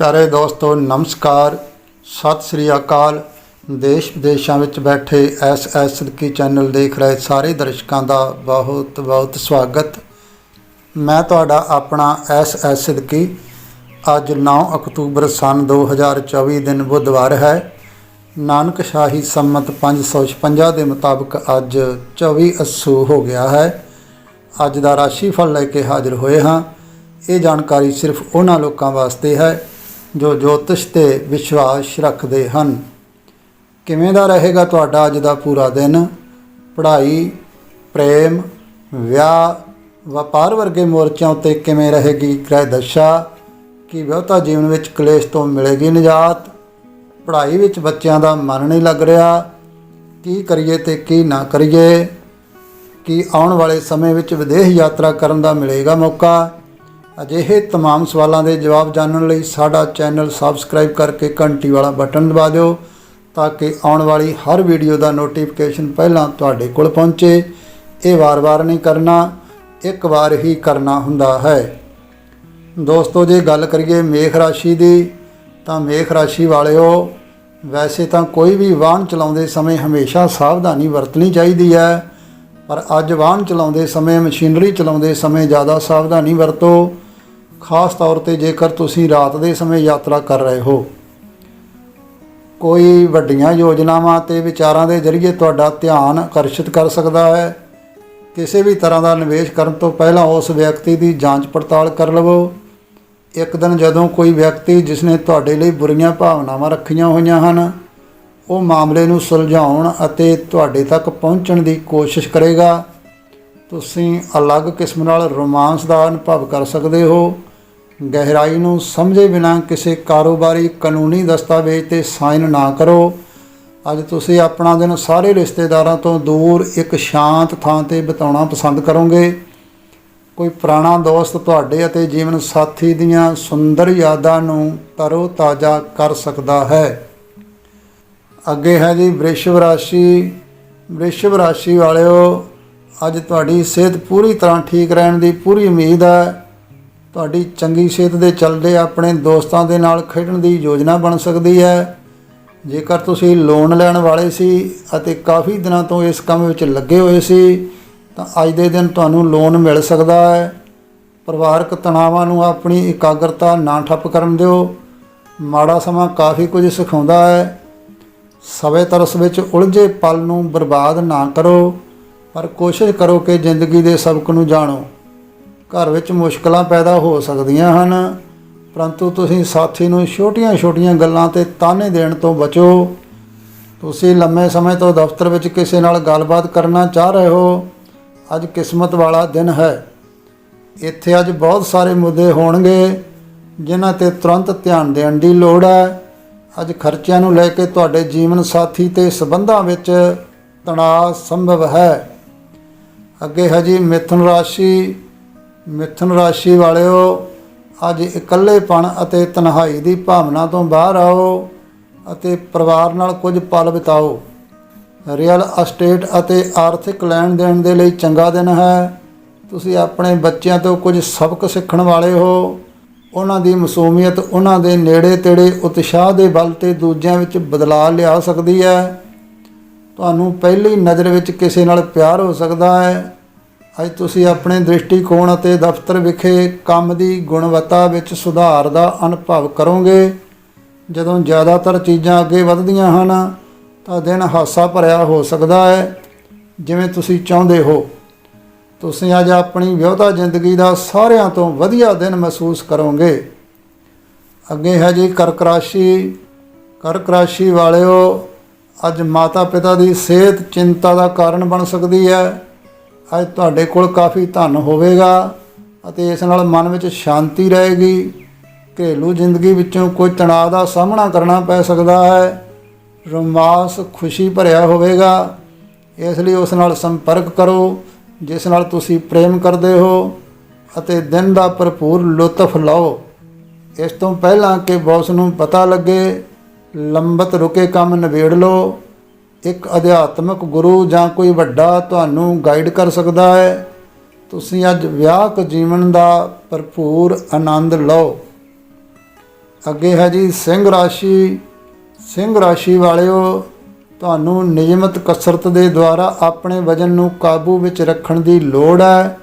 ਪਿਆਰੇ ਦੋਸਤੋ, ਨਮਸਕਾਰ। ਸਤਿ ਸ੍ਰੀ ਅਕਾਲ। ਦੇਸ਼ ਵਿਦੇਸ਼ਾਂ ਵਿੱਚ ਬੈਠੇ ਐਸ ਐਸ ਸਦਕੀ ਚੈਨਲ ਦੇਖ ਰਹੇ ਸਾਰੇ ਦਰਸ਼ਕਾਂ ਦਾ ਬਹੁਤ ਬਹੁਤ ਸਵਾਗਤ। ਮੈਂ ਤੁਹਾਡਾ ਆਪਣਾ ਐਸ ਐਸ ਸਦਕੀ ਅੱਜ 9 ਅਕਤੂਬਰ ਸਨ 2024 ਦਿਨ ਬੁੱਧਵਾਰ ਹੈ। ਨਾਨਕ ਸ਼ਾਹੀ ਸੰਮਤ 556 ਦੇ ਮੁਤਾਬਕ ਅੱਜ 24 ਅਸੂ ਹੋ ਗਿਆ ਹੈ। ਅੱਜ ਦਾ ਰਾਸ਼ੀ ਫਲ ਲੈ ਕੇ ਹਾਜ਼ਰ ਹੋਏ ਹਾਂ। ਇਹ ਜਾਣਕਾਰੀ ਸਿਰਫ ਉਹਨਾਂ ਲੋਕਾਂ ਵਾਸਤੇ ਹੈ ਜੋ ਜੋਤਿਸ਼ ਤੇ ਵਿਸ਼ਵਾਸ ਰੱਖਦੇ ਹਨ। ਕਿਵੇਂ ਦਾ ਰਹੇਗਾ ਤੁਹਾਡਾ ਅੱਜ ਦਾ ਪੂਰਾ ਦਿਨ? ਪੜ੍ਹਾਈ, ਪ੍ਰੇਮ, ਵਿਆਹ, ਵਪਾਰ ਵਰਗੇ ਮੋਰਚਿਆਂ ਉੱਤੇ ਕਿਵੇਂ ਰਹੇਗੀ ਗ੍ਰਹਿ ਦਸ਼ਾ? ਕੀ ਵਿਆਹਤਾ ਜੀਵਨ ਵਿੱਚ ਕਲੇਸ਼ ਤੋਂ ਮਿਲੇਗੀ ਨਿਜਾਤ? ਪੜ੍ਹਾਈ ਵਿੱਚ ਬੱਚਿਆਂ ਦਾ ਮਨ ਨਹੀਂ ਲੱਗ ਰਿਹਾ। ਕੀ ਕਰੀਏ ਤੇ ਕੀ ਨਾ ਕਰੀਏ? ਕੀ ਆਉਣ ਵਾਲੇ ਸਮੇਂ ਵਿੱਚ ਵਿਦੇਸ਼ ਯਾਤਰਾ ਕਰਨ ਦਾ ਮਿਲੇਗਾ ਮੌਕਾ? ਅਜਿਹੇ तमाम ਸਵਾਲਾਂ ਦੇ ਜਵਾਬ ਜਾਣਨ ਲਈ ਸਾਡਾ ਚੈਨਲ ਸਬਸਕ੍ਰਾਈਬ ਕਰਕੇ ਘੰਟੀ ਵਾਲਾ ਬਟਨ ਦਬਾ ਦਿਓ ਤਾਂ ਕਿ ਆਉਣ ਵਾਲੀ ਹਰ ਵੀਡੀਓ ਦਾ ਨੋਟੀਫਿਕੇਸ਼ਨ ਪਹਿਲਾਂ ਤੁਹਾਡੇ ਕੋਲ ਪਹੁੰਚੇ ਇਹ ਵਾਰ-ਵਾਰ ਨਹੀਂ ਕਰਨਾ ਇੱਕ ਵਾਰ ਹੀ ਕਰਨਾ ਹੁੰਦਾ ਹੈ ਦੋਸਤੋ ਜੇ ਗੱਲ ਕਰੀਏ ਮੇਖ ਰਾਸ਼ੀ ਦੀ ਤਾਂ ਮੇਖ ਰਾਸ਼ੀ ਵਾਲਿਓ ਵੈਸੇ ਤਾਂ ਕੋਈ ਵੀ ਵਾਹਨ ਚਲਾਉਂਦੇ ਸਮੇਂ ਹਮੇਸ਼ਾ ਸਾਵਧਾਨੀ ਵਰਤਣੀ ਚਾਹੀਦੀ ਹੈ ਪਰ ਅੱਜ ਵਾਹਨ ਚਲਾਉਂਦੇ ਸਮੇਂ ਮਸ਼ੀਨਰੀ ਚਲਾਉਂਦੇ ਸਮੇਂ ਜ਼ਿਆਦਾ ਸਾਵਧਾਨੀ ਵਰਤੋ ਖਾਸ ਤੌਰ ਤੇ ਜੇਕਰ ਤੁਸੀਂ ਰਾਤ ਦੇ ਸਮੇਂ ਯਾਤਰਾ ਕਰ ਰਹੇ ਹੋ। ਕੋਈ ਵੱਡੀਆਂ ਯੋਜਨਾਵਾਂ ਤੇ ਵਿਚਾਰਾਂ ਦੇ ਜ਼ਰੀਏ ਤੁਹਾਡਾ ਧਿਆਨ ਆਕਰਸ਼ਿਤ ਕਰ ਸਕਦਾ ਹੈ। ਕਿਸੇ ਵੀ ਤਰ੍ਹਾਂ ਦਾ ਨਿਵੇਸ਼ ਕਰਨ ਤੋਂ ਪਹਿਲਾਂ ਉਸ ਵਿਅਕਤੀ ਦੀ ਜਾਂਚ ਪੜਤਾਲ ਕਰ ਲਵੋ। ਇੱਕ ਦਿਨ ਜਦੋਂ ਕੋਈ ਵਿਅਕਤੀ ਜਿਸਨੇ ਤੁਹਾਡੇ ਲਈ ਬੁਰੀਆਂ ਭਾਵਨਾਵਾਂ ਰੱਖੀਆਂ ਹੋਈਆਂ ਹਨ, ਉਹ ਮਾਮਲੇ ਨੂੰ ਸੁਲਝਾਉਣ ਅਤੇ ਤੁਹਾਡੇ ਤੱਕ ਪਹੁੰਚਣ ਦੀ ਕੋਸ਼ਿਸ਼ ਕਰੇਗਾ। ਤੁਸੀਂ ਅਲੱਗ ਕਿਸਮ ਨਾਲ ਰੋਮਾਂਸ ਦਾ ਅਨੁਭਵ ਕਰ ਸਕਦੇ ਹੋ। ਗਹਿਰਾਈ ਨੂੰ ਸਮਝੇ ਬਿਨਾਂ ਕਿਸੇ ਕਾਰੋਬਾਰੀ ਕਾਨੂੰਨੀ ਦਸਤਾਵੇਜ਼ ਤੇ ਸਾਈਨ ਨਾ ਕਰੋ। ਅੱਜ ਤੁਸੀਂ ਆਪਣਾ ਦਿਨ ਸਾਰੇ ਰਿਸ਼ਤੇਦਾਰਾਂ ਤੋਂ ਦੂਰ ਇੱਕ ਸ਼ਾਂਤ ਥਾਂ ਤੇ ਬਿਤਾਉਣਾ ਪਸੰਦ ਕਰੋਗੇ। ਕੋਈ ਪੁਰਾਣਾ ਦੋਸਤ ਤੁਹਾਡੇ ਅਤੇ ਜੀਵਨ ਸਾਥੀ ਦੀਆਂ ਸੁੰਦਰ ਯਾਦਾਂ ਨੂੰ ਤਰੋ ਤਾਜ਼ਾ ਕਰ ਸਕਦਾ ਹੈ। ਅੱਗੇ ਹੈ ਜੀ ਵ੍ਰਿਸ਼ਭ ਰਾਸ਼ੀ। ਵ੍ਰਿਸ਼ਭ ਰਾਸ਼ੀ ਵਾਲਿਓ, ਅੱਜ ਤੁਹਾਡੀ ਸਿਹਤ ਪੂਰੀ ਤਰ੍ਹਾਂ ਠੀਕ ਰਹਿਣ ਦੀ ਪੂਰੀ ਉਮੀਦ ਹੈ। ਤੁਹਾਡੀ ਚੰਗੀ ਸਿਹਤ ਦੇ ਚੱਲਦੇ ਆਪਣੇ ਦੋਸਤਾਂ ਦੇ ਨਾਲ ਖੇਡਣ ਦੀ ਯੋਜਨਾ ਬਣ ਸਕਦੀ ਹੈ। ਜੇਕਰ ਤੁਸੀਂ ਲੋਨ ਲੈਣ ਵਾਲੇ ਸੀ ਅਤੇ ਕਾਫੀ ਦਿਨਾਂ ਤੋਂ ਇਸ ਕੰਮ ਵਿੱਚ ਲੱਗੇ ਹੋਏ ਸੀ, ਤਾਂ ਅੱਜ ਦੇ ਦਿਨ ਤੁਹਾਨੂੰ ਲੋਨ ਮਿਲ ਸਕਦਾ ਹੈ। ਪਰਿਵਾਰਕ ਤਣਾਵਾਂ ਨੂੰ ਆਪਣੀ ਇਕਾਗਰਤਾ ਨਾ ਠੱਪ ਕਰਨ ਦਿਓ। ਮਾੜਾ ਸਮਾਂ ਕਾਫੀ ਕੁਝ ਸਿਖਾਉਂਦਾ ਹੈ। ਸਵੇ ਤਰਸ ਵਿੱਚ ਉਲਝੇ ਪਲ ਨੂੰ ਬਰਬਾਦ ਨਾ ਕਰੋ, ਪਰ ਕੋਸ਼ਿਸ਼ ਕਰੋ ਕਿ ਜ਼ਿੰਦਗੀ ਦੇ ਸਬਕ ਨੂੰ ਜਾਣੋ। ਘਰ ਵਿੱਚ ਮੁਸ਼ਕਲਾਂ ਪੈਦਾ ਹੋ ਸਕਦੀਆਂ ਹਨ। ਪਰੰਤੂ ਤੁਸੀਂ ਸਾਥੀ ਨੂੰ ਛੋਟੀਆਂ-ਛੋਟੀਆਂ ਗੱਲਾਂ ਤੇ ਤਾਨੇ ਦੇਣ ਤੋਂ ਬਚੋ। ਤੁਸੀਂ ਲੰਮੇ ਸਮੇਂ ਤੋਂ ਦਫ਼ਤਰ ਵਿੱਚ ਕਿਸੇ ਨਾਲ ਗੱਲਬਾਤ ਕਰਨਾ ਚਾਹ ਰਹੇ ਹੋ। ਅੱਜ ਕਿਸਮਤ ਵਾਲਾ ਦਿਨ ਹੈ। ਇੱਥੇ ਅੱਜ ਬਹੁਤ ਸਾਰੇ ਮੁੱਦੇ ਹੋਣਗੇ, ਜਿਨ੍ਹਾਂ ਤੇ ਤੁਰੰਤ ਧਿਆਨ ਦੇਣ ਦੀ ਲੋੜ ਹੈ। ਅੱਜ ਖਰਚਿਆਂ ਨੂੰ ਲੈ ਕੇ ਤੁਹਾਡੇ ਜੀਵਨ ਸਾਥੀ ਤੇ ਸਬੰਧਾਂ ਵਿੱਚ ਤਣਾਅ ਸੰਭਵ ਹੈ। ਅੱਗੇ ਹੈ ਜੀ ਮਿਥੁਨ ਰਾਸ਼ੀ। ਮਿਥੁਨ ਰਾਸ਼ੀ ਵਾਲਿਓ, ਅੱਜ ਇਕੱਲੇਪਣ ਅਤੇ ਤਨਹਾਈ ਦੀ ਭਾਵਨਾ ਤੋਂ ਬਾਹਰ ਆਓ ਅਤੇ ਪਰਿਵਾਰ ਨਾਲ ਕੁਝ ਪਲ ਬਿਤਾਓ। ਰੀਅਲ ਅਸਟੇਟ ਅਤੇ ਆਰਥਿਕ ਲੈਣ ਦੇਣ ਦੇ ਲਈ ਚੰਗਾ ਦਿਨ ਹੈ। ਤੁਸੀਂ ਆਪਣੇ ਬੱਚਿਆਂ ਤੋਂ ਕੁਝ ਸਬਕ ਸਿੱਖਣ ਵਾਲੇ ਹੋ। ਉਹਨਾਂ ਦੀ ਮਸੂਮੀਅਤ ਉਹਨਾਂ ਦੇ ਨੇੜੇ ਤੇੜੇ ਉਤਸ਼ਾਹ ਦੇ ਬਲ ਤੇ ਦੂਜਿਆਂ ਵਿੱਚ ਬਦਲਾਅ ਲਿਆ ਸਕਦੀ ਹੈ। ਤੁਹਾਨੂੰ ਪਹਿਲੀ ਨਜ਼ਰ ਵਿੱਚ ਕਿਸੇ ਨਾਲ ਪਿਆਰ ਹੋ ਸਕਦਾ ਹੈ। ਅੱਜ ਤੁਸੀਂ ਆਪਣੇ ਦ੍ਰਿਸ਼ਟੀਕੋਣ ਅਤੇ ਦਫ਼ਤਰ ਵਿਖੇ ਕੰਮ ਦੀ ਗੁਣਵੱਤਾ ਵਿੱਚ ਸੁਧਾਰ ਦਾ ਅਨੁਭਵ ਕਰੋਗੇ। ਜਦੋਂ ਜ਼ਿਆਦਾਤਰ ਚੀਜ਼ਾਂ ਅੱਗੇ ਵਧਦੀਆਂ ਹਨ, ਤਾਂ ਦਿਨ ਹਾਸਾ ਭਰਿਆ ਹੋ ਸਕਦਾ ਹੈ। ਜਿਵੇਂ ਤੁਸੀਂ ਚਾਹੁੰਦੇ ਹੋ। ਤੁਸੀਂ ਅੱਜ ਆਪਣੀ ਵਿਆਹਤਾ ਜ਼ਿੰਦਗੀ ਦਾ ਸਾਰਿਆਂ ਤੋਂ ਵਧੀਆ ਦਿਨ ਮਹਿਸੂਸ ਕਰੋਗੇ। ਅੱਗੇ ਹੈ ਜੀ ਕਰਕ ਰਾਸ਼ੀ। ਕਰਕ ਰਾਸ਼ੀ ਵਾਲਿਓ, ਅੱਜ ਮਾਤਾ ਪਿਤਾ ਦੀ ਸਿਹਤ ਚਿੰਤਾ ਦਾ ਕਾਰਨ ਬਣ ਸਕਦੀ ਹੈ। ਅੱਜ ਤੁਹਾਡੇ ਕੋਲ ਕਾਫੀ ਧਨ ਹੋਵੇਗਾ ਅਤੇ ਇਸ ਨਾਲ ਮਨ ਵਿੱਚ ਸ਼ਾਂਤੀ ਰਹੇਗੀ। ਘਰੇਲੂ ਜ਼ਿੰਦਗੀ ਵਿੱਚੋਂ ਕੋਈ ਤਣਾਅ ਦਾ ਸਾਹਮਣਾ ਕਰਨਾ ਪੈ ਸਕਦਾ ਹੈ। ਰੋਮਾਂਸ ਖੁਸ਼ੀ ਭਰਿਆ ਹੋਵੇਗਾ। ਇਸ ਲਈ ਉਸ ਨਾਲ ਸੰਪਰਕ ਕਰੋ, ਜਿਸ ਨਾਲ ਤੁਸੀਂ ਪ੍ਰੇਮ ਕਰਦੇ ਹੋ ਅਤੇ ਦਿਨ ਦਾ ਭਰਪੂਰ ਲੁਤਫ ਲਓ। ਇਸ ਤੋਂ ਪਹਿਲਾਂ ਕਿ ਬੌਸ ਨੂੰ ਪਤਾ ਲੱਗੇ, ਲੰਬਤ ਰੁਕੇ ਕੰਮ ਨਿਬੇੜ ਲਓ। ਇੱਕ ਅਧਿਆਤਮਕ ਗੁਰੂ ਜਾਂ ਕੋਈ ਵੱਡਾ ਤੁਹਾਨੂੰ ਗਾਈਡ ਕਰ ਸਕਦਾ ਹੈ। ਤੁਸੀਂ ਅੱਜ ਵਿਆਹਕ ਜੀਵਨ ਦਾ ਭਰਪੂਰ ਆਨੰਦ ਲਓ। ਅੱਗੇ ਹੈ ਜੀ ਸਿੰਘ ਰਾਸ਼ੀ। ਸਿੰਘ ਰਾਸ਼ੀ ਵਾਲਿਓ, ਤੁਹਾਨੂੰ ਨਿਯਮਤ ਕਸਰਤ ਦੇ ਦੁਆਰਾ ਆਪਣੇ ਵਜਨ ਨੂੰ ਕਾਬੂ ਵਿੱਚ ਰੱਖਣ ਦੀ ਲੋੜ ਹੈ।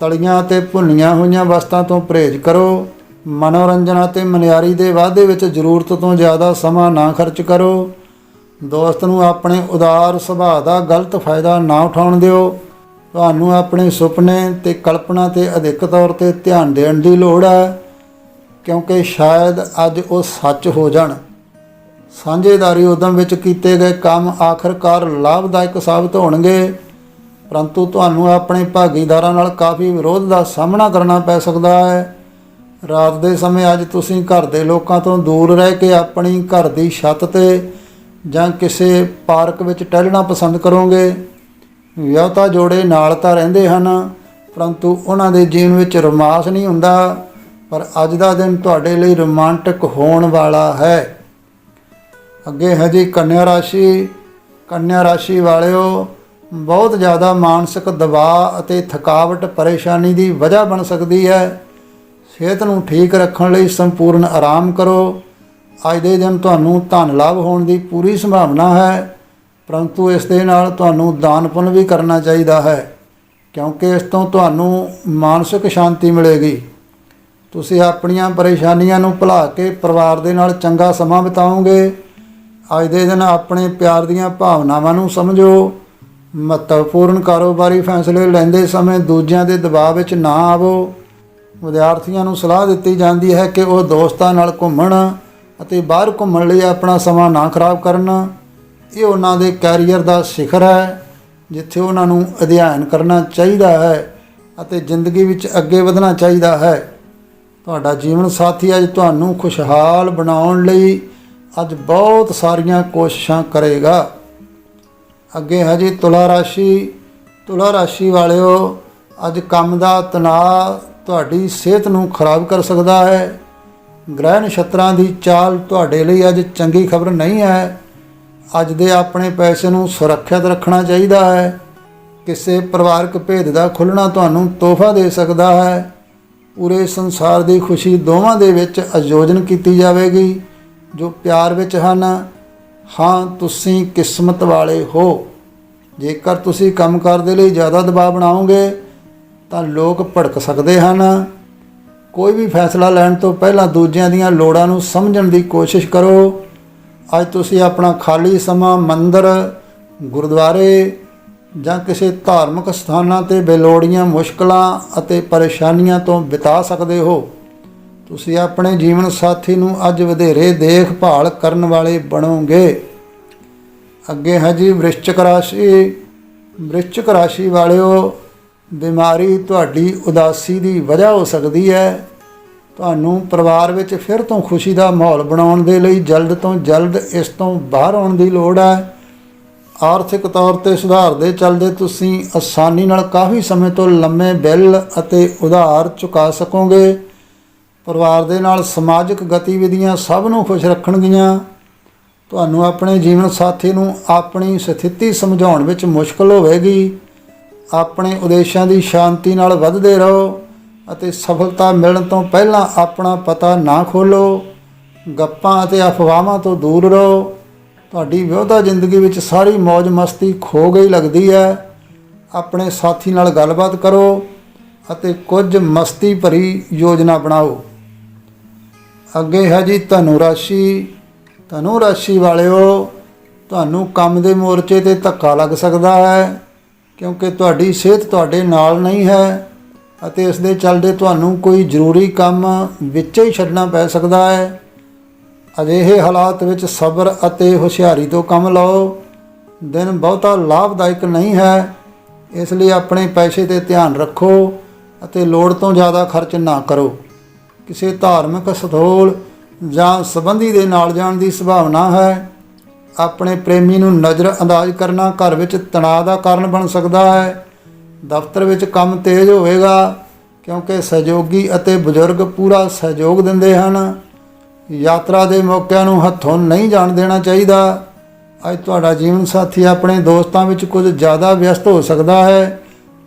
ਤਲੀਆਂ ਤੇ ਭੁੰਨੀਆਂ ਹੋਈਆਂ ਵਸਤਾਂ ਤੋਂ ਪਰਹੇਜ਼ ਕਰੋ। ਮਨੋਰੰਜਨ ਅਤੇ ਮਨਿਆਰੀ ਦੇ ਵਾਧੇ ਵਿੱਚ ਜ਼ਰੂਰਤ ਤੋਂ ਜ਼ਿਆਦਾ ਸਮਾਂ ਨਾ ਖਰਚ ਕਰੋ। ਦੋਸਤ ਨੂੰ ਆਪਣੇ ਉਦਾਰ ਸੁਭਾਅ ਦਾ ਗਲਤ ਫਾਇਦਾ ਨਾ ਉਠਾਉਣ ਦਿਓ। ਤੁਹਾਨੂੰ ਆਪਣੇ ਸੁਪਨੇ ਤੇ ਕਲਪਨਾ ਤੇ ਅਧਿਕ ਤੌਰ ਤੇ ਧਿਆਨ ਦੇਣ ਦੀ ਲੋੜ ਹੈ, ਕਿਉਂਕਿ ਸ਼ਾਇਦ ਅੱਜ ਉਹ ਸੱਚ ਹੋ ਜਾਣ। ਸਾਂਝੇਦਾਰੀ ਉਦਮ ਵਿੱਚ ਕੀਤੇ ਗਏ ਕੰਮ ਆਖਰਕਾਰ ਲਾਭਦਾਇਕ ਸਾਬਤ ਹੋਣਗੇ, ਪਰੰਤੂ ਤੁਹਾਨੂੰ ਆਪਣੇ ਭਾਗੀਦਾਰਾਂ ਨਾਲ ਕਾਫੀ ਵਿਰੋਧ ਦਾ ਸਾਹਮਣਾ ਕਰਨਾ ਪੈ ਸਕਦਾ ਹੈ। ਰਾਤ ਦੇ ਸਮੇਂ ਅੱਜ ਤੁਸੀਂ ਘਰ ਦੇ ਲੋਕਾਂ ਤੋਂ ਦੂਰ ਰਹਿ ਕੇ ਆਪਣੀ ਘਰ ਦੀ ਛੱਤ ਤੇ ਜਾਂ ਕਿਸੇ ਪਾਰਕ ਵਿੱਚ ਟਹਿਲਣਾ ਪਸੰਦ ਕਰੋਗੇ ਵਿਆਹਤਾ ਜੋੜੇ ਨਾਲ ਤਾਂ ਰਹਿੰਦੇ ਹਨ, ਪਰੰਤੂ ਉਹਨਾਂ ਦੇ ਜੀਵਨ ਵਿੱਚ ਰੋਮਾਂਸ ਨਹੀਂ ਹੁੰਦਾ, ਪਰ ਅੱਜ ਦਾ ਦਿਨ ਤੁਹਾਡੇ ਲਈ ਰੋਮਾਂਟਿਕ ਹੋਣ ਵਾਲਾ ਹੈ। ਅੱਗੇ ਹੈ ਜੀ ਕੰਨਿਆ ਰਾਸ਼ੀ। ਕੰਨਿਆ ਰਾਸ਼ੀ ਵਾਲਿਓ, ਬਹੁਤ ਜ਼ਿਆਦਾ ਮਾਨਸਿਕ ਦਬਾਅ ਅਤੇ ਥਕਾਵਟ ਪਰੇਸ਼ਾਨੀ ਦੀ ਵਜ੍ਹਾ ਬਣ ਸਕਦੀ ਹੈ। ਸਿਹਤ ਨੂੰ ਠੀਕ ਰੱਖਣ ਲਈ ਸੰਪੂਰਨ ਆਰਾਮ ਕਰੋ। ਅੱਜ ਦੇ ਦਿਨ ਤੁਹਾਨੂੰ ਧਨ ਲਾਭ ਹੋਣ ਦੀ ਪੂਰੀ ਸੰਭਾਵਨਾ ਹੈ, ਪਰੰਤੂ ਇਸ ਦੇ ਨਾਲ ਤੁਹਾਨੂੰ ਦਾਨ ਪੁੰਨ ਵੀ ਕਰਨਾ ਚਾਹੀਦਾ ਹੈ, ਕਿਉਂਕਿ ਇਸ ਤੋਂ ਤੁਹਾਨੂੰ ਮਾਨਸਿਕ ਸ਼ਾਂਤੀ ਮਿਲੇਗੀ। ਤੁਸੀਂ ਆਪਣੀਆਂ ਪਰੇਸ਼ਾਨੀਆਂ ਨੂੰ ਭੁਲਾ ਕੇ ਪਰਿਵਾਰ ਦੇ ਨਾਲ ਚੰਗਾ ਸਮਾਂ ਬਿਤਾਓਗੇ। ਅੱਜ ਦੇ ਦਿਨ ਆਪਣੇ ਪਿਆਰ ਦੀਆਂ ਭਾਵਨਾਵਾਂ ਨੂੰ ਸਮਝੋ। ਮਹੱਤਵਪੂਰਨ ਕਾਰੋਬਾਰੀ ਫੈਸਲੇ ਲੈਂਦੇ ਸਮੇਂ ਦੂਜਿਆਂ ਦੇ ਦਬਾਅ ਵਿੱਚ ਨਾ ਆਵੋ। ਵਿਦਿਆਰਥੀਆਂ ਨੂੰ ਸਲਾਹ ਦਿੱਤੀ ਜਾਂਦੀ ਹੈ ਕਿ ਉਹ ਦੋਸਤਾਂ ਨਾਲ ਘੁੰਮਣ ਅਤੇ ਬਾਹਰ ਘੁੰਮਣ ਲਈ ਆਪਣਾ ਸਮਾਂ ਨਾ ਖਰਾਬ ਕਰਨ, ਇਹ ਉਹਨਾਂ ਦੇ ਕੈਰੀਅਰ ਦਾ ਸਿਖਰ ਹੈ, ਜਿੱਥੇ ਉਹਨਾਂ ਨੂੰ ਅਧਿਐਨ ਕਰਨਾ ਚਾਹੀਦਾ ਹੈ ਅਤੇ ਜ਼ਿੰਦਗੀ ਵਿੱਚ ਅੱਗੇ ਵਧਣਾ ਚਾਹੀਦਾ ਹੈ। ਤੁਹਾਡਾ ਜੀਵਨ ਸਾਥੀ ਅੱਜ ਤੁਹਾਨੂੰ ਖੁਸ਼ਹਾਲ ਬਣਾਉਣ ਲਈ ਅੱਜ ਬਹੁਤ ਸਾਰੀਆਂ ਕੋਸ਼ਿਸ਼ਾਂ ਕਰੇਗਾ। ਅੱਗੇ ਹੈ ਜੀ ਤੁਲਾ ਰਾਸ਼ੀ ਤੁਲਾ ਰਾਸ਼ੀ ਵਾਲਿਓ, ਅੱਜ ਕੰਮ ਦਾ ਤਣਾਅ ਤੁਹਾਡੀ ਸਿਹਤ ਨੂੰ ਖਰਾਬ ਕਰ ਸਕਦਾ ਹੈ। ਗ੍ਰਹਿ ਨਛੱਤਰਾਂ ਦੀ ਚਾਲ ਤੁਹਾਡੇ ਲਈ ਅੱਜ ਚੰਗੀ ਖਬਰ ਨਹੀਂ ਹੈ। ਅੱਜ ਦੇ ਆਪਣੇ ਪੈਸੇ ਨੂੰ ਸੁਰੱਖਿਅਤ ਰੱਖਣਾ ਚਾਹੀਦਾ ਹੈ। ਕਿਸੇ ਪਰਿਵਾਰਕ ਭੇਦ ਦਾ ਖੁੱਲਣਾ ਤੁਹਾਨੂੰ ਤੋਹਫਾ ਦੇ ਸਕਦਾ ਹੈ। ਪੂਰੇ ਸੰਸਾਰ ਦੀ ਖੁਸ਼ੀ ਦੋਵਾਂ ਦੇ ਵਿੱਚ ਆਯੋਜਨ ਕੀਤੀ ਜਾਵੇਗੀ, ਜੋ ਪਿਆਰ ਵਿੱਚ ਹਨ। ਹਾਂ, ਤੁਸੀਂ ਕਿਸਮਤ ਵਾਲੇ ਹੋ। ਜੇਕਰ ਤੁਸੀਂ ਕੰਮਕਾਰ ਦੇ ਲਈ ਜ਼ਿਆਦਾ ਦਬਾਅ ਬਣਾਓਗੇ, ਤਾਂ ਲੋਕ ਭੜਕ ਸਕਦੇ ਹਨ। ਕੋਈ ਵੀ ਫੈਸਲਾ ਲੈਣ ਤੋਂ ਪਹਿਲਾਂ ਦੂਜਿਆਂ ਦੀਆਂ ਲੋੜਾਂ ਨੂੰ ਸਮਝਣ ਦੀ ਕੋਸ਼ਿਸ਼ ਕਰੋ। ਅੱਜ ਤੁਸੀਂ ਆਪਣਾ ਖਾਲੀ ਸਮਾਂ ਮੰਦਰ, ਗੁਰਦੁਆਰੇ ਜਾਂ ਕਿਸੇ ਧਾਰਮਿਕ ਸਥਾਨਾਂ ਤੇ ਬੇਲੋੜੀਆਂ ਮੁਸ਼ਕਲਾਂ ਅਤੇ ਪਰੇਸ਼ਾਨੀਆਂ ਤੋਂ ਬਿਤਾ ਸਕਦੇ ਹੋ। ਤੁਸੀਂ ਆਪਣੇ ਜੀਵਨ ਸਾਥੀ ਨੂੰ ਅੱਜ ਵਧੇਰੇ ਦੇਖਭਾਲ ਕਰਨ ਵਾਲੇ ਬਣੋਗੇ। ਅੱਗੇ ਹੈ ਜੀ, ਵ੍ਰਿਸ਼ਚਿਕ ਰਾਸ਼ੀ। ਵ੍ਰਿਸ਼ਚਿਕ ਰਾਸ਼ੀ ਵਾਲਿਓ ਬਿਮਾਰੀ ਤੁਹਾਡੀ ਉਦਾਸੀ ਦੀ ਵਜ੍ਹਾ ਹੋ ਸਕਦੀ ਹੈ। ਤੁਹਾਨੂੰ ਪਰਿਵਾਰ ਵਿੱਚ ਫਿਰ ਤੋਂ ਖੁਸ਼ੀ ਦਾ ਮਾਹੌਲ ਬਣਾਉਣ ਦੇ ਲਈ ਜਲਦ ਤੋਂ ਜਲਦ ਇਸ ਤੋਂ ਬਾਹਰ ਆਉਣ ਦੀ ਲੋੜ ਹੈ। ਆਰਥਿਕ ਤੌਰ ਤੇ ਸੁਧਾਰ ਦੇ ਚੱਲਦੇ ਤੁਸੀਂ ਆਸਾਨੀ ਨਾਲ ਕਾਫੀ ਸਮੇਂ ਤੋਂ ਲੰਮੇ ਬਿੱਲ ਅਤੇ ਉਧਾਰ ਚੁਕਾ ਸਕੋਗੇ। ਪਰਿਵਾਰ ਦੇ ਨਾਲ ਸਮਾਜਿਕ ਗਤੀਵਿਧੀਆਂ ਸਭ ਨੂੰ ਖੁਸ਼ ਰੱਖਣਗੀਆਂ। ਤੁਹਾਨੂੰ ਆਪਣੇ ਜੀਵਨ ਸਾਥੀ ਨੂੰ ਆਪਣੀ ਸਥਿਤੀ ਸਮਝਾਉਣ ਵਿੱਚ ਮੁਸ਼ਕਲ ਹੋਵੇਗੀ। ਆਪਣੇ ਉਦੇਸ਼ਾਂ ਦੀ ਸ਼ਾਂਤੀ ਨਾਲ ਵਧਦੇ ਰਹੋ ਅਤੇ ਸਫਲਤਾ ਮਿਲਣ ਤੋਂ ਪਹਿਲਾਂ ਆਪਣਾ ਪਤਾ ਨਾ ਖੋਲੋ ਗੱਪਾਂ ਅਤੇ ਅਫਵਾਹਾਂ ਤੋਂ ਦੂਰ ਰਹੋ। ਤੁਹਾਡੀ ਵਿਆਹਤਾ ਜ਼ਿੰਦਗੀ ਵਿੱਚ ਸਾਰੀ ਮौज ਮਸਤੀ ਖੋ ਗਈ ਲੱਗਦੀ ਹੈ। ਆਪਣੇ ਸਾਥੀ ਨਾਲ ਗੱਲਬਾਤ ਕਰੋ ਅਤੇ ਕੁਝ ਮਸਤੀ ਭਰੀ ਯੋਜਨਾ ਬਣਾਓ। ਅੱਗੇ ਹੈ ਜੀ ਧਨੁ ਰਾਸ਼ੀ। ਧਨੁ ਰਾਸ਼ੀ ਵਾਲਿਓ, ਤੁਹਾਨੂੰ ਕੰਮ ਦੇ ਮੋਰਚੇ ਤੇ ਧੱਕਾ ਲੱਗ ਸਕਦਾ ਹੈ। ਕਿਉਂਕਿ ਤੁਹਾਡੀ ਸਿਹਤ ਤੁਹਾਡੇ ਨਾਲ ਨਹੀਂ ਹੈ ਅਤੇ ਇਸ ਦੇ ਚੱਲਦੇ ਤੁਹਾਨੂੰ ਕੋਈ ਜ਼ਰੂਰੀ ਕੰਮ ਵਿੱਚ ਹੀ ਛੱਡਣਾ ਪੈ ਸਕਦਾ ਹੈ। ਅਜਿਹੇ ਹਾਲਾਤ ਵਿੱਚ ਸਬਰ ਅਤੇ ਹੁਸ਼ਿਆਰੀ ਤੋਂ ਕੰਮ ਲਓ। ਦਿਨ ਬਹੁਤਾ ਲਾਭਦਾਇਕ ਨਹੀਂ ਹੈ। ਇਸ ਲਈ ਆਪਣੇ ਪੈਸੇ ਤੇ ਧਿਆਨ ਰੱਖੋ ਅਤੇ ਲੋੜ ਤੋਂ ਜ਼ਿਆਦਾ ਖਰਚ ਨਾ ਕਰੋ। ਕਿਸੇ ਧਾਰਮਿਕ ਸਥੋਲ ਜਾਂ ਸੰਬੰਧੀ ਦੇ ਨਾਲ ਜਾਣ ਦੀ ਸੰਭਾਵਨਾ ਹੈ। ਆਪਣੇ ਪ੍ਰੇਮੀ ਨੂੰ ਨਜ਼ਰ ਅੰਦਾਜ਼ ਕਰਨਾ ਘਰ ਵਿੱਚ ਤਣਾਅ ਦਾ ਕਾਰਨ ਬਣ ਸਕਦਾ ਹੈ। ਦਫ਼ਤਰ ਵਿੱਚ ਕੰਮ ਤੇਜ਼ ਹੋਵੇਗਾ ਕਿਉਂਕਿ ਸਹਿਯੋਗੀ ਅਤੇ ਬਜ਼ੁਰਗ ਪੂਰਾ ਸਹਿਯੋਗ ਦਿੰਦੇ ਹਨ। ਯਾਤਰਾ ਦੇ ਮੌਕਿਆਂ ਨੂੰ ਹੱਥੋਂ ਨਹੀਂ ਜਾਣ ਦੇਣਾ ਚਾਹੀਦਾ। ਅੱਜ ਤੁਹਾਡਾ ਜੀਵਨ ਸਾਥੀ ਆਪਣੇ ਦੋਸਤਾਂ ਵਿੱਚ ਕੁਝ ਜ਼ਿਆਦਾ ਵਿਅਸਤ ਹੋ ਸਕਦਾ ਹੈ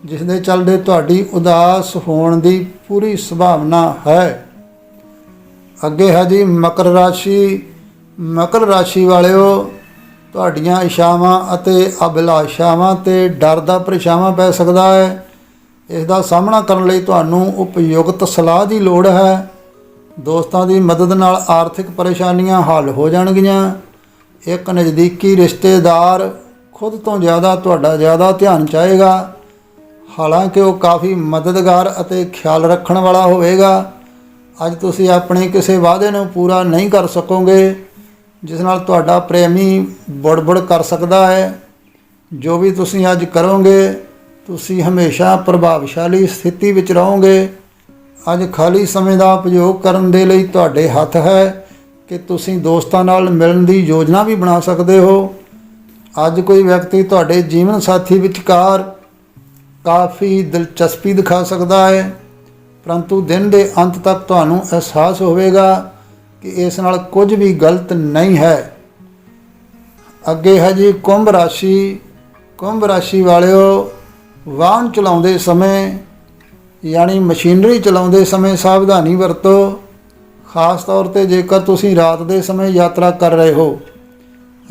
ਜਿਸ ਦੇ ਚੱਲਦੇ ਤੁਹਾਡੀ ਉਦਾਸ ਹੋਣ ਦੀ ਪੂਰੀ ਸੰਭਾਵਨਾ ਹੈ। ਅੱਗੇ ਹੈ ਜੀ ਮਕਰ ਰਾਸ਼ੀ। ਮਕਰ ਰਾਸ਼ੀ ਵਾਲਿਓ, ਤੁਹਾਡੀਆਂ ਇਸ਼ਾਵਾਂ ਅਤੇ ਅਭਿਲਾਸ਼ਾਵਾਂ ਤੇ ਡਰ ਦਾ ਪਰਛਾਵਾਂ ਪੈ ਸਕਦਾ ਹੈ। ਇਸ ਦਾ ਸਾਹਮਣਾ ਕਰਨ ਲਈ ਤੁਹਾਨੂੰ ਉਪਯੁਕਤ ਸਲਾਹ ਦੀ ਲੋੜ ਹੈ। ਦੋਸਤਾਂ ਦੀ ਮਦਦ ਨਾਲ ਆਰਥਿਕ ਪਰੇਸ਼ਾਨੀਆਂ ਹੱਲ ਹੋ ਜਾਣਗੀਆਂ। ਇੱਕ ਨਜ਼ਦੀਕੀ ਰਿਸ਼ਤੇਦਾਰ ਖੁਦ ਤੋਂ ਜ਼ਿਆਦਾ ਤੁਹਾਡਾ ਜ਼ਿਆਦਾ ਧਿਆਨ ਚਾਹੇਗਾ। ਹਾਲਾਂਕਿ ਉਹ ਕਾਫੀ ਮਦਦਗਾਰ ਅਤੇ ਖਿਆਲ ਰੱਖਣ ਵਾਲਾ ਹੋਵੇਗਾ। ਅੱਜ ਤੁਸੀਂ ਆਪਣੇ ਕਿਸੇ ਵਾਅਦੇ ਨੂੰ ਪੂਰਾ ਨਹੀਂ ਕਰ ਸਕੋਗੇ। ਜਿਸ ਨਾਲ ਤੁਹਾਡਾ ਪ੍ਰੇਮੀ ਬੜਬੜ ਕਰ ਸਕਦਾ ਹੈ। ਜੋ ਵੀ ਤੁਸੀਂ ਅੱਜ ਕਰੋਗੇ, ਤੁਸੀਂ ਹਮੇਸ਼ਾ ਪ੍ਰਭਾਵਸ਼ਾਲੀ ਸਥਿਤੀ ਵਿੱਚ ਰਹੋਗੇ। ਅੱਜ ਖਾਲੀ ਸਮੇਂ ਦਾ ਉਪਯੋਗ ਕਰਨ ਦੇ ਲਈ ਤੁਹਾਡੇ ਹੱਥ ਹੈ ਕਿ ਤੁਸੀਂ ਦੋਸਤਾਂ ਨਾਲ ਮਿਲਣ ਦੀ ਯੋਜਨਾ ਵੀ ਬਣਾ ਸਕਦੇ ਹੋ। ਅੱਜ ਕੋਈ ਵਿਅਕਤੀ ਤੁਹਾਡੇ ਜੀਵਨ ਸਾਥੀ ਵਿਚਕਾਰ ਕਾਫੀ ਦਿਲਚਸਪੀ ਦਿਖਾ ਸਕਦਾ ਹੈ, ਪਰੰਤੂ ਦਿਨ ਦੇ ਅੰਤ ਤੱਕ ਤੁਹਾਨੂੰ ਅਹਿਸਾਸ ਹੋਵੇਗਾ ਕਿ ਇਸ ਨਾਲ ਕੁਝ ਵੀ ਗਲਤ ਨਹੀਂ ਹੈ। ਅੱਗੇ ਹੈ ਜੀ, ਕੁੰਭ ਰਾਸ਼ੀ। ਕੁੰਭ ਰਾਸ਼ੀ ਵਾਲਿਓ, ਵਾਹਨ ਚਲਾਉਂਦੇ ਸਮੇਂ ਯਾਨੀ ਮਸ਼ੀਨਰੀ ਚਲਾਉਂਦੇ ਸਮੇਂ ਸਾਵਧਾਨੀ ਵਰਤੋ। ਖਾਸ ਤੌਰ ਤੇ ਜੇਕਰ ਤੁਸੀਂ ਰਾਤ ਦੇ ਸਮੇਂ ਯਾਤਰਾ ਕਰ ਰਹੇ ਹੋ।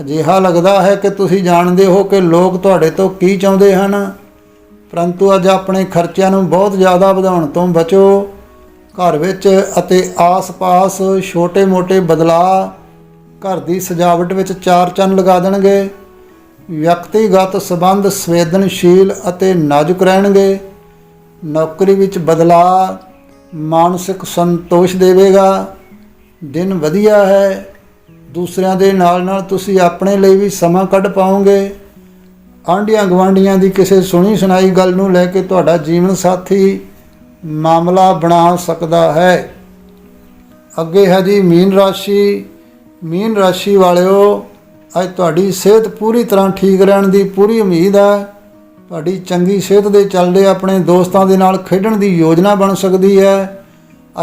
ਅਜਿਹਾ ਲੱਗਦਾ ਹੈ ਕਿ ਤੁਸੀਂ ਜਾਣਦੇ ਹੋ ਕਿ ਲੋਕ ਤੁਹਾਡੇ ਤੋਂ ਕੀ ਚਾਹੁੰਦੇ ਹਨ। ਪਰੰਤੂ ਅੱਜ ਆਪਣੇ ਖਰਚਿਆਂ ਨੂੰ ਬਹੁਤ ਜ਼ਿਆਦਾ ਵਧਾਉਣ ਤੋਂ ਬਚੋ। ਘਰ ਵਿੱਚ ਅਤੇ ਆਸ-ਪਾਸ ਛੋਟੇ-ਮੋਟੇ ਬਦਲਾਅ, ਘਰ ਦੀ ਸਜਾਵਟ ਵਿੱਚ ਚਾਰ ਚੰਨ ਲਗਾ ਦੇਣਗੇ, ਵਿਅਕਤੀਗਤ ਸਬੰਧ ਸੰਵੇਦਨਸ਼ੀਲ ਅਤੇ ਨਾਜ਼ੁਕ ਰਹਿਣਗੇ, ਨੌਕਰੀ ਵਿੱਚ ਬਦਲਾਅ ਮਾਨਸਿਕ ਸੰਤੋਸ਼ ਦੇਵੇਗਾ, ਦਿਨ ਵਧੀਆ ਹੈ, ਦੂਸਰਿਆਂ ਦੇ ਨਾਲ ਨਾਲ ਤੁਸੀਂ ਆਪਣੇ ਲਈ ਵੀ ਸਮਾਂ ਕੱਢ ਪਾਓਗੇ। ਆਂਢੀਆਂ ਗਵਾਂਢੀਆਂ ਦੀ ਕਿਸੇ ਸੁਣੀ ਸੁਣਾਈ ਗੱਲ ਨੂੰ ਲੈ ਕੇ ਤੁਹਾਡਾ ਜੀਵਨ ਸਾਥੀ ਮਾਮਲਾ ਬਣਾ ਸਕਦਾ ਹੈ। ਅੱਗੇ ਹੈ ਜੀ ਮੀਨ ਰਾਸ਼ੀ। ਮੀਨ ਰਾਸ਼ੀ ਵਾਲਿਓ, ਅੱਜ ਤੁਹਾਡੀ ਸਿਹਤ ਪੂਰੀ ਤਰ੍ਹਾਂ ਠੀਕ ਰਹਿਣ ਦੀ ਪੂਰੀ ਉਮੀਦ ਹੈ। ਤੁਹਾਡੀ ਚੰਗੀ ਸਿਹਤ ਦੇ ਚੱਲਦੇ ਆਪਣੇ ਦੋਸਤਾਂ ਦੇ ਨਾਲ ਖੇਡਣ ਦੀ ਯੋਜਨਾ ਬਣ ਸਕਦੀ ਹੈ।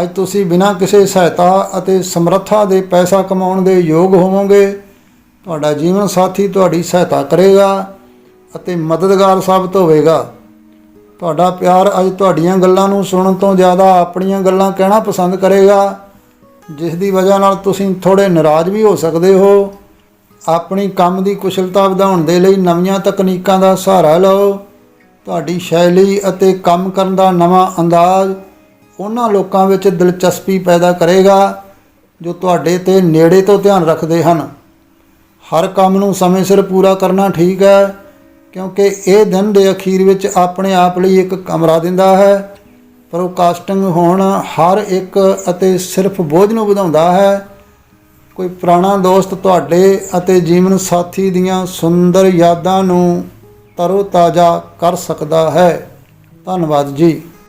ਅੱਜ ਤੁਸੀਂ ਬਿਨਾਂ ਕਿਸੇ ਸਹਾਇਤਾ ਅਤੇ ਸਮਰੱਥਾ ਦੇ ਪੈਸਾ ਕਮਾਉਣ ਦੇ ਯੋਗ ਹੋਵੋਗੇ। ਤੁਹਾਡਾ ਜੀਵਨ ਸਾਥੀ ਤੁਹਾਡੀ ਸਹਾਇਤਾ ਕਰੇਗਾ ਅਤੇ ਮਦਦਗਾਰ ਸਾਬਤ ਹੋਵੇਗਾ। ਤੁਹਾਡਾ ਪਿਆਰ ਅੱਜ ਤੁਹਾਡੀਆਂ ਗੱਲਾਂ ਨੂੰ ਸੁਣਨ ਤੋਂ ਜ਼ਿਆਦਾ ਆਪਣੀਆਂ ਗੱਲਾਂ ਕਹਿਣਾ ਪਸੰਦ ਕਰੇਗਾ, ਜਿਸ ਦੀ ਵਜ੍ਹਾ ਨਾਲ ਤੁਸੀਂ ਥੋੜੇ ਨਾਰਾਜ਼ ਵੀ ਹੋ ਸਕਦੇ ਹੋ। ਆਪਣੀ ਕੰਮ ਦੀ ਕੁਸ਼ਲਤਾ ਵਧਾਉਣ ਦੇ ਲਈ ਨਵੀਆਂ ਤਕਨੀਕਾਂ ਦਾ ਸਹਾਰਾ ਲਓ। ਤੁਹਾਡੀ ਸ਼ੈਲੀ ਅਤੇ ਕੰਮ ਕਰਨ ਦਾ ਨਵਾਂ ਅੰਦਾਜ਼ ਉਹਨਾਂ ਲੋਕਾਂ ਵਿੱਚ ਦਿਲਚਸਪੀ ਪੈਦਾ ਕਰੇਗਾ, ਜੋ ਤੁਹਾਡੇ ਤੇ ਨੇੜੇ ਤੋਂ ਧਿਆਨ ਰੱਖਦੇ ਹਨ। ਹਰ ਕੰਮ ਨੂੰ ਸਮੇਂ ਸਿਰ ਪੂਰਾ ਕਰਨਾ ਠੀਕ ਹੈ। ਕਿਉਂਕਿ ਇਹ ਦਿਨ ਦੇ ਅਖੀਰ ਵਿੱਚ ਆਪਣੇ ਆਪ ਲਈ ਇੱਕ ਕਮਰਾ ਦਿੰਦਾ ਹੈ। ਪ੍ਰੋਕਾਸਟਿੰਗ ਹੋਣ ਹਰ ਇੱਕ ਅਤੇ ਸਿਰਫ ਬੋਝ ਨੂੰ ਵਧਾਉਂਦਾ ਹੈ। ਕੋਈ ਪੁਰਾਣਾ ਦੋਸਤ ਤੁਹਾਡੇ ਅਤੇ ਜੀਵਨ ਸਾਥੀ ਦੀਆਂ ਸੁੰਦਰ ਯਾਦਾਂ ਨੂੰ ਤਰੋ ਤਾਜ਼ਾ ਕਰ ਸਕਦਾ ਹੈ। ਧੰਨਵਾਦ ਜੀ।